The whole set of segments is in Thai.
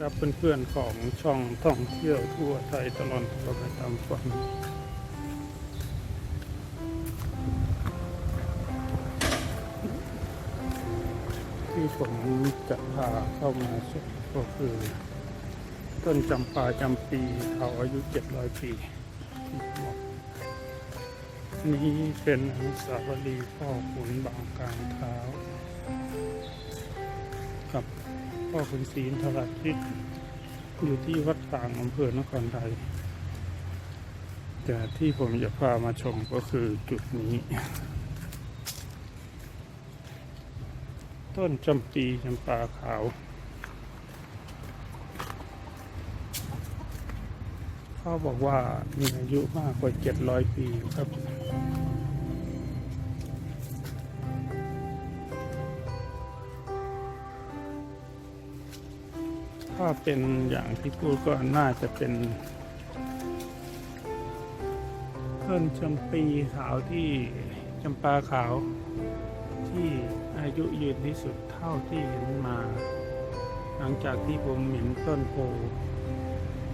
ครับเพื่อนๆของช่องท่องเที่ยวทั่วไทยตลอดก็ไปตามฟังที่ผมจะพาเข้ามาชมก็คือ ต้นจำปาจำปีเขาอายุ 700 ปีนี่เป็นอนุสาวรีย์พ่อขุนบางกลางเท้ากับ พ่อขุนศรีอินทราชิตอยู่ที่วัดกลางอำเภอนครไทย แต่ที่ผมจะพามาชมก็คือจุดนี้ ต้นจำปีจำปาขาว เขาบอกว่ามีอายุมากกว่า 700 ปีครับ ถ้าเป็นอย่างที่พูดก็น่าจะเป็นต้นจำปีขาวที่จำปาขาวที่อายุยืนที่สุดเท่าที่เห็นมา หลังจากที่ผมเห็นต้นโพ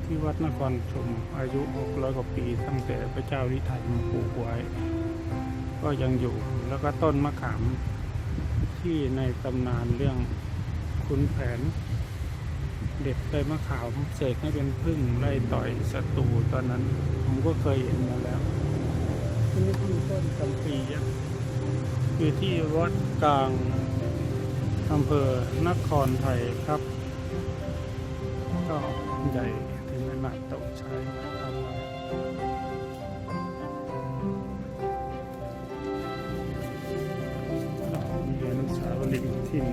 ที่วัดนครชมอายุ 600 กว่าปีตั้งแต่พระเจ้าลิไทยมาปลูกไว้ ก็ยังอยู่แล้วก็ต้นมะขามที่ในตำนานเรื่องขุนแผน เด็ดใบมะขามเสกให้เป็นพึ่งไล่ต่อยศัตรูตอนนั้น ผมก็เคยเห็นมาแล้วที่นี่คือต้นจำปีอะอยู่ที่วัดกลางอำเภอนครไทยครับ ก็ใหญ่ ถิ่น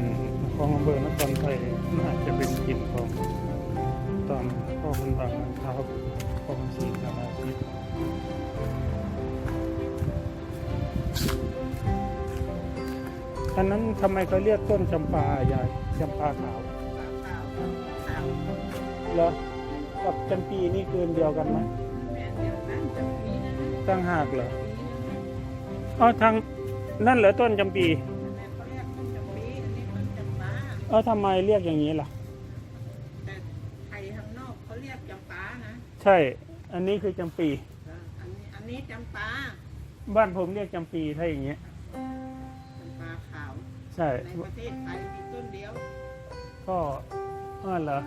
ของอำเภอนครไทยน่าจะเป็นถิ่นของตอนพ่อคุณบางเท้าของศรีธาราชิตอันนั้นทำไมเขาเรียกต้นจำปาใหญ่จำปาขาวเหรอกับจำปีนี่คืนเดียวกันไหมตั้งหากเหรออ๋อทางนั่นเหรอต้นจำปี เออทำไมเรียกอย่างนี้ล่ะ แต่ไทยข้างนอกเขาเรียกจำปานะใช่ อันนี้คือจำปี เอออันนี้อันนี้จำปาบ้านผมเรียกจำปีถ้าอย่างเงี้ย จำปาขาว ใช่ ในประเทศไทยมีต้นเดียวก็อ่าเหรอ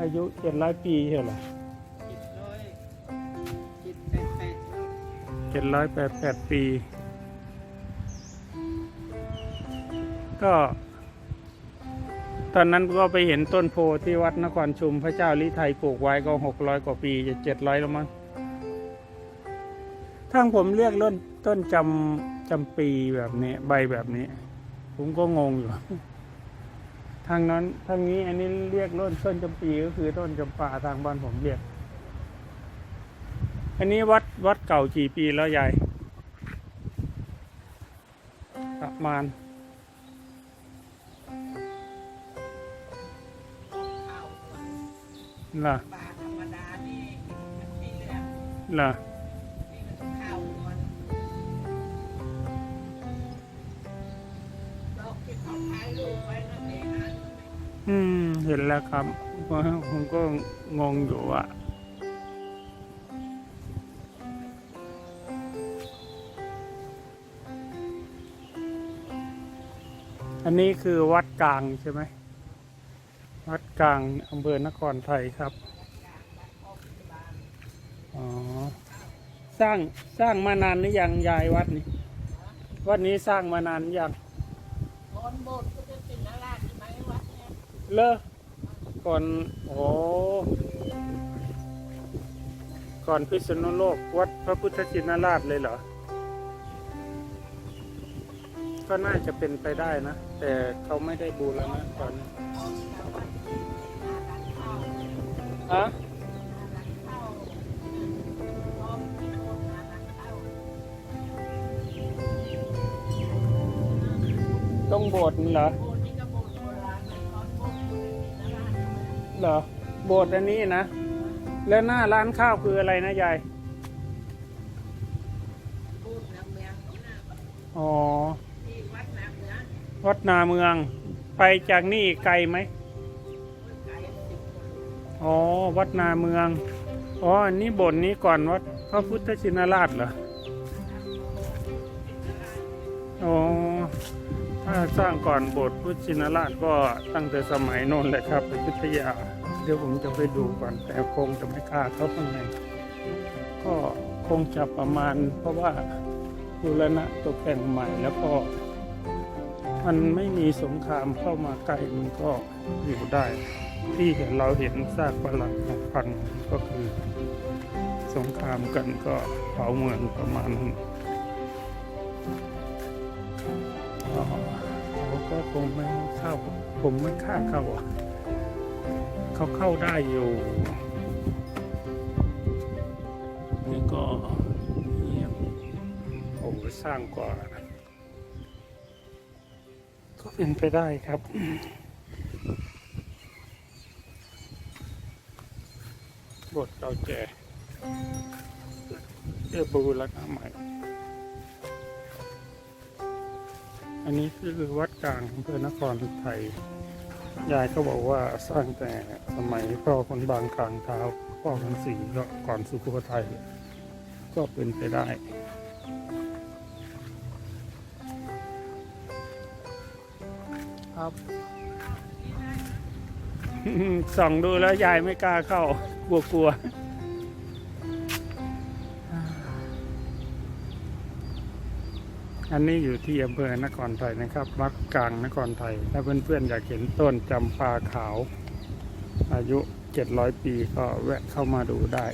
อายุเจ็ดร้อยปีใช่เหรอจิตร้อยจิตแปดแปดเจ็ดร้อยแปดแปดปี ก็ ตอนนั้นก็ไปเห็นต้นโพที่วัดนครชุมพระเจ้าลิไทยปลูกไว้ก็หกร้อยกว่าปีจะเจ็ดร้อยแล้วมั้งทางผมเรียกต้นต้นจำจำปีแบบนี้ ใบแบบนี้ ผมก็งงอยู่ ทางนั้นทางนี้อันนี้เรียกต้นต้นจำปีก็คือต้นจำปาทางบ้านผมเรียก อันนี้วัดวัดเก่ากี่ปีแล้วยายประมาณ ล่ะบาธรรมดานี่มันปีเรื่องล่ะนี่มันข้าก่อนดอกที่เขาถ่ายรูปไว้นั่นเองนะอืม เห็นแล้วครับก็ผมก็งงอยู่อะอันนี้คือวัดกลางใช่ไหม วัดกลางอำเภอนครไทยครับ อ๋อ สร้างสร้างมานานหรือยังยายวัดนี้ วัดนี้สร้างมานานหรือยังบนโบสถ์ก็จะเป็นนาราชใช่ไหมวัดเนี่ยเลอก่อน โอ้ก่อนพิษณุโลกวัดพระพุทธชินราชเลยเหรอ ก็น่าจะเป็นไปได้นะ แต่เขาไม่ได้บูรณะตอน นี้อะต้องโบสถ์เหรอโบสถ์นี่ก็โบสถ์โบราโบสถ์นาราชเหรอโบสถ์อันนี้นะ แล้วหน้าร้านข้าวคืออะไรนะยายอ๋อ วัดนาเมือง ไปจากนี่ไกลไหม อ๋อ วัดนาเมือง อ๋อ อันนี้บสถ์นี้ก่อนวัดพระพุทธชินราชเหรอ อ๋อ ถ้าสร้างก่อนโบสถ์พุทธชินราชก็ตั้งแต่สมัยโน้นแหละครับอยุธยา เดี๋ยวผมจะไปดูก่อน แต่คงจะไม่กล้าเข้าข้างใน ก็คงจะประมาณ เพราะว่าบูรณะตกแต่งใหม่แล้วก็ มันไม่มีสงครามเข้ามาใกล้มันก็อยู่ได้ ที่เราเห็นซากปรักหักพังก็คือ สงครามกันก็เผาเมืองประมาณนั้นเขาก็คงไม่เข้าผมไม่ค่าเข้าอะเขาเข้าได้อยู่นี่ก็เงียบโอ้สร้างกว่า ก็เป็นไปได้ครับ บทเราแจเรียบูรณะใหม่ อันนี้คือวัดกลางอำเภอนครไทย ยายก็บอกว่าสร้างแต่สมัยพ่อคนบางกลางเท้าพ่อคนสีก็ก่อนสุโขทัยก็เป็นไปได้ครับส่องดูแล้วยายไม่กล้าเข้า กลัวกลัวอันนี้อยู่ที่อำเภอนครไทยนะครับวัดกลางนครไทย ถ้าเพื่อนๆอยากเห็นต้นจำปาขาว อายุ 700 ปีก็แวะเข้ามาดูได้